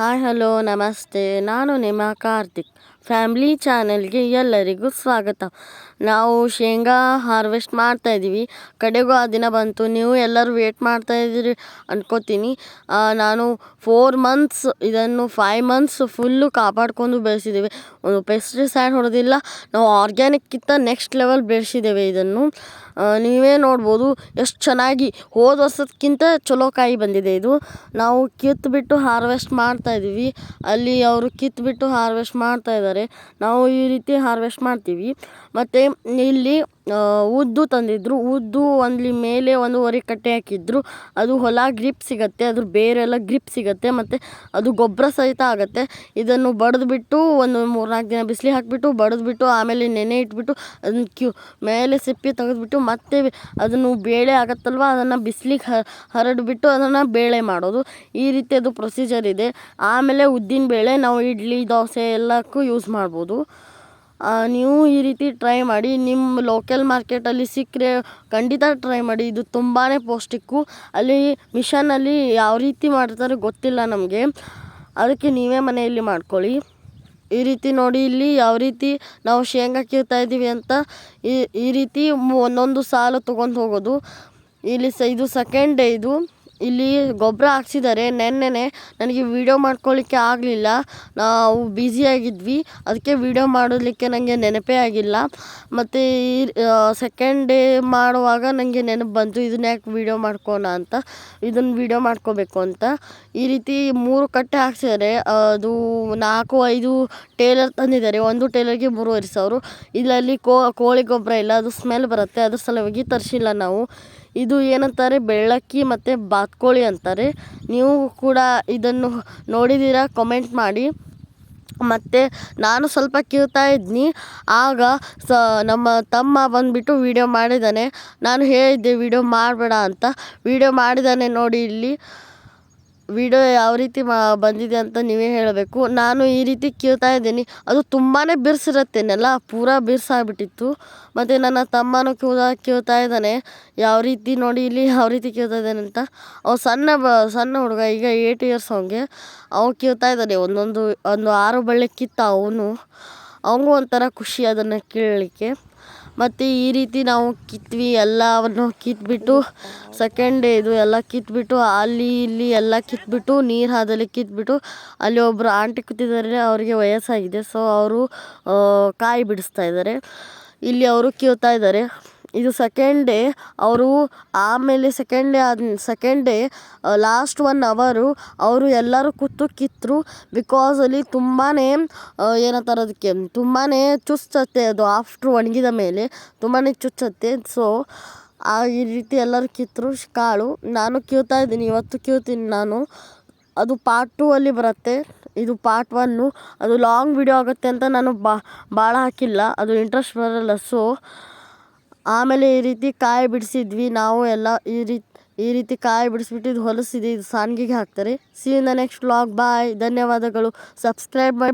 Hi hello ನಮಸ್ತೆ. ನಾನು ನಿಮ್ಮ ಕಾರ್ತಿಕ್. ಫ್ಯಾಮ್ಲಿ ಚಾನಲ್ಗೆ ಎಲ್ಲರಿಗೂ ಸ್ವಾಗತ. ನಾವು ಶೇಂಗಾ ಹಾರ್ವೆಸ್ಟ್ ಮಾಡ್ತಾ ಇದ್ದೀವಿ. ಕಡೆಗೂ ಆ ದಿನ ಬಂತು. ನೀವು ಎಲ್ಲರೂ ವೇಟ್ ಮಾಡ್ತಾ ಇದ್ದೀರಿ ಅಂದ್ಕೋತೀನಿ ನಾನು ಫೋರ್ ಮಂತ್ಸ್ ಇದನ್ನು ಫೈವ್ ಮಂತ್ಸ್ ಫುಲ್ಲು ಕಾಪಾಡ್ಕೊಂಡು ಬೆಳೆಸಿದ್ದೇವೆ. ಒಂದು ಪೆಸ್ಟಿಸೈಡ್ ಹೊಡೆದಿಲ್ಲ. ನಾವು ಆರ್ಗ್ಯಾನಿಕ್ಕಿಂತ ನೆಕ್ಸ್ಟ್ ಲೆವೆಲ್ ಬೆಳೆಸಿದ್ದೇವೆ ಇದನ್ನು. ನೀವೇ ನೋಡ್ಬೋದು ಎಷ್ಟು ಚೆನ್ನಾಗಿ ಹೋದ ವರ್ಷದಕ್ಕಿಂತ ಚಲೋ ಕಾಯಿ ಬಂದಿದೆ ಇದು. ನಾವು ಕಿತ್ತುಬಿಟ್ಟು ಹಾರ್ವೆಸ್ಟ್ ಮಾಡ್ತಾ ಇದ್ದೀವಿ. ಅಲ್ಲಿ ಅವರು ಕಿತ್ತುಬಿಟ್ಟು ಹಾರ್ವೆಸ್ಟ್ ಮಾಡ್ತಾ ಇದ್ದಾರೆ. ನಾವು ಈ ರೀತಿ ಹಾರ್ವೆಸ್ಟ್ ಮಾಡ್ತೀವಿ. ಮತ್ತು ಇಲ್ಲಿ ಉದ್ದು ತಂದಿದ್ರು. ಉದ್ದು ಒಂದು ಮೇಲೆ ಒಂದೂವರೆ ಕಟ್ಟೆ ಹಾಕಿದ್ರು. ಅದು ಹೊಲ ಗ್ರಿಪ್ ಸಿಗತ್ತೆ, ಅದ್ರ ಬೇರೆಲ್ಲ ಗ್ರಿಪ್ ಸಿಗತ್ತೆ, ಮತ್ತು ಅದು ಗೊಬ್ಬರ ಸಹಿತ ಆಗುತ್ತೆ. ಇದನ್ನು ಬಡಿದ್ಬಿಟ್ಟು ಒಂದು ಮೂರ್ನಾಲ್ಕು ದಿನ ಬಿಸಿಲಿಗೆ ಹಾಕಿಬಿಟ್ಟು, ಬಡಿದ್ಬಿಟ್ಟು ಆಮೇಲೆ ನೆನೆ ಇಟ್ಬಿಟ್ಟು ಅದನ್ನ ಕ್ಯೂ, ಮೇಲೆ ಸಿಪ್ಪೆ ತೆಗೆದ್ಬಿಟ್ಟು ಮತ್ತೆ ಅದನ್ನು ಬೇಳೆ ಆಗತ್ತಲ್ವ, ಅದನ್ನು ಬಿಸಿಲಿಗೆ ಹರಡಿಬಿಟ್ಟು ಅದನ್ನು ಬೇಳೆ ಮಾಡೋದು. ಈ ರೀತಿ ಅದು ಪ್ರೊಸೀಜರ್ ಇದೆ. ಆಮೇಲೆ ಉದ್ದಿನ ಬೇಳೆ ನಾವು ಇಡ್ಲಿ, ದೋಸೆ ಎಲ್ಲಕ್ಕೂ ಯೂಸ್ ಮಾಡ್ಬೋದು. ನೀವು ಈ ರೀತಿ ಟ್ರೈ ಮಾಡಿ ನಿಮ್ಮ ಲೋಕಲ್ ಮಾರ್ಕೆಟಲ್ಲಿ ಸಿಕ್ಕರೆ ಖಂಡಿತ ಟ್ರೈ ಮಾಡಿ. ಇದು ತುಂಬಾ ಪೌಷ್ಟಿಕ್ಕು. ಅಲ್ಲಿ ಮಿಷನಲ್ಲಿ ಯಾವ ರೀತಿ ಮಾಡ್ತಾರೆ ಗೊತ್ತಿಲ್ಲ ನಮಗೆ. ಅದಕ್ಕೆ ನೀವೇ ಮನೆಯಲ್ಲಿ ಮಾಡ್ಕೊಳ್ಳಿ. ಈ ರೀತಿ ನೋಡಿ, ಇಲ್ಲಿ ಯಾವ ರೀತಿ ನಾವು ಶೇಂಗಾ ಕೀರ್ತಾ ಇದ್ದೀವಿ ಅಂತ ಈ ಈ ರೀತಿ ಒಂದೊಂದು ಸಾಲು ತೊಗೊಂಡು ಹೋಗೋದು. ಇಲ್ಲಿ ಸ, ಇದು ಸೆಕೆಂಡ್ ಡೇ ಇದು. ಇಲ್ಲಿ ಗೊಬ್ಬರ ಹಾಕ್ಸಿದ್ದಾರೆ. ನೆನ್ನೆನೆ ನನಗೆ ವಿಡಿಯೋ ಮಾಡ್ಕೊಳ್ಳಿಕ್ಕೆ ಆಗಲಿಲ್ಲ. ನಾವು ಬ್ಯುಸಿಯಾಗಿದ್ವಿ ಅದಕ್ಕೆ ವಿಡಿಯೋ ಮಾಡಲಿಕ್ಕೆ ನನಗೆ ನೆನಪೇ ಆಗಿಲ್ಲ. ಮತ್ತು ಸೆಕೆಂಡ್ ಡೇ ಮಾಡುವಾಗ ನನಗೆ ನೆನಪು ಬಂತು, ಇದನ್ನ ಯಾಕೆ ವಿಡಿಯೋ ಮಾಡ್ಕೋಣ ಅಂತ. ಇದನ್ನು ವಿಡಿಯೋ ಮಾಡ್ಕೋಬೇಕು ಅಂತ. ಈ ರೀತಿ ಮೂರು ಕಟ್ಟೆ ಹಾಕ್ಸಿದ್ದಾರೆ. ಅದು ನಾಲ್ಕು, ಐದು ಟೇಲರ್ ತಂದಿದ್ದಾರೆ. ಒಂದು ಟೇಲರ್ಗೆ ಮೂರುವರೆ ಸಾವಿರ. ಇದರಲ್ಲಿ ಕೋಳಿ ಗೊಬ್ಬರ ಇಲ್ಲ. ಅದು ಸ್ಮೆಲ್ ಬರುತ್ತೆ. ಅದ್ರ ಸಲುವಾಗಿ ತರಿಸಿಲ್ಲ ನಾವು. ಇದು ಏನಂತಾರೆ? ಬೆಳ್ಳಕ್ಕಿ ಮತ್ತು ಬಾತ್ಕೋಳಿ ಅಂತಾರೆ. ನೀವು ಕೂಡ ಇದನ್ನು ನೋಡಿದ್ದೀರಾ ಕಮೆಂಟ್ ಮಾಡಿ. ಮತ್ತು ನಾನು ಸ್ವಲ್ಪ ಕೀಳ್ತಾ ಇದ್ನಿ. ಆಗ ಸ, ನಮ್ಮ ತಮ್ಮ ಬಂದುಬಿಟ್ಟು ವೀಡಿಯೋ ಮಾಡಿದ್ದಾನೆ ನಾನು ಹೇಳಿದ್ದೆ, ವೀಡಿಯೋ ಮಾಡಬೇಡ ಅಂತ. ವೀಡಿಯೋ ಮಾಡಿದ್ದಾನೆ ನೋಡಿ ಇಲ್ಲಿ. ವಿಡಿಯೋ ಯಾವ ರೀತಿ ಮಾ ಬಂದಿದೆ ಅಂತ ನೀವೇ ಹೇಳಬೇಕು. ನಾನು ಈ ರೀತಿ ಕೀಳ್ತಾ ಇದ್ದೀನಿ. ಅದು ತುಂಬಾ ಬಿರ್ಸಿರುತ್ತೆ ಪೂರ ಪೂರಾ ಬಿರ್ಸಾಗ್ಬಿಟ್ಟಿತ್ತು. ಮತ್ತು ನನ್ನ ತಮ್ಮನೂ ಕೂಡ ಕೀಳ್ತಾ ಇದ್ದಾನೆ, ಯಾವ ರೀತಿ ನೋಡಿ ಇಲ್ಲಿ ಯಾವ ರೀತಿ ಕೀಳ್ತಾ ಇದ್ದಾನೆ ಅಂತ. ಅವ ಸಣ್ಣ ಬ ಸಣ್ಣ ಹುಡುಗ, ಈಗ ಏಯ್ಟ್ ಇಯರ್ಸ್ ಅವಂಗೆ ಅವ ಕೀಳ್ತಾ ಇದ್ದಾನೆ, ಒಂದೊಂದು, ಒಂದು ಆರು ಬಳ್ಳಿ ಕಿತ್ತ ಅವನು. ಅವನಿಗೂ ಒಂಥರ ಖುಷಿ ಅದನ್ನು ಕೀಳಲಿಕ್ಕೆ. ಮತ್ತು ಈ ರೀತಿ ನಾವು ಕಿತ್ವಿ, ಎಲ್ಲವನ್ನು ಕಿತ್ಬಿಟ್ಟು ಸೆಕೆಂಡ್ ಡೇ ಇದು ಎಲ್ಲ ಕಿತ್ಬಿಟ್ಟು, ಅಲ್ಲಿ ಇಲ್ಲಿ ಎಲ್ಲ ಕಿತ್ಬಿಟ್ಟು, ನೀರು ಹಾದಲ್ಲಿ ಕಿತ್ಬಿಟ್ಟು, ಅಲ್ಲಿ ಒಬ್ಬರು ಆಂಟಿ ಕೂತಿದ್ದಾರೆ, ಅವರಿಗೆ ವಯಸ್ಸಾಗಿದೆ. ಸೊ ಅವರು ಕಾಯಿ ಬಿಡಿಸ್ತಾ ಇದ್ದಾರೆ. ಇಲ್ಲಿ ಅವರು ಕೀಳ್ತಾ ಇದ್ದಾರೆ. ಇದು ಸೆಕೆಂಡ್ ಡೇ ಅವರು ಆಮೇಲೆ ಸೆಕೆಂಡ್ ಡೇ ಆದ ಸೆಕೆಂಡ್ ಡೇ ಲಾಸ್ಟ್ ಒನ್ ಅವರು ಅವರು ಎಲ್ಲರೂ ಕೂತು ಕಿತ್ತರು ಬಿಕಾಸ್ ಅಲ್ಲಿ ತುಂಬಾ ಏನಂತಾರೆ ಅದಕ್ಕೆ ತುಂಬಾ ಚುಚ್ಚತ್ತೆ ಅದು ಆಫ್ಟರ್ ಒಣಗಿದ ಮೇಲೆ ತುಂಬಾ ಚುಚ್ಚತ್ತೆ. ಸೊ ಆ ಈ ರೀತಿ ಎಲ್ಲರೂ ಕಿತ್ತರು ಕಾಳು. ನಾನು ಕೀಳ್ತಾ ಇದ್ದೀನಿ, ಇವತ್ತು ಕೀಳ್ತೀನಿ ನಾನು. ಅದು ಪಾರ್ಟ್ ಟೂ ಅಲ್ಲಿ ಬರುತ್ತೆ. ಇದು ಪಾರ್ಟ್ ಒನ್ನು ಅದು ಲಾಂಗ್ ವಿಡಿಯೋ ಆಗುತ್ತೆ ಅಂತ ನಾನು ಬಾ ಭಾಳ ಹಾಕಿಲ್ಲ. ಅದು ಇಂಟ್ರೆಸ್ಟ್ ಬರಲ್ಲ. ಸೊ ಆಮೇಲೆ ಈ ರೀತಿ ಕಾಯಿ ಬಿಡಿಸಿದ್ವಿ. ನಾವು ಎಲ್ಲ ಈ ರೀತಿ ಈ ರೀತಿ ಕಾಯಿ ಬಿಡಿಸ್ಬಿಟ್ಟು ಇದು. ಹೊಲಸಿದೆ ಇದು ಸಾನ್ಗಿಗೆ ಹಾಕ್ತಾರೆ. See in the next vlog bye ಧನ್ಯವಾದಗಳು. ಸಬ್ಸ್ಕ್ರೈಬ್ ಮಾಡಿ.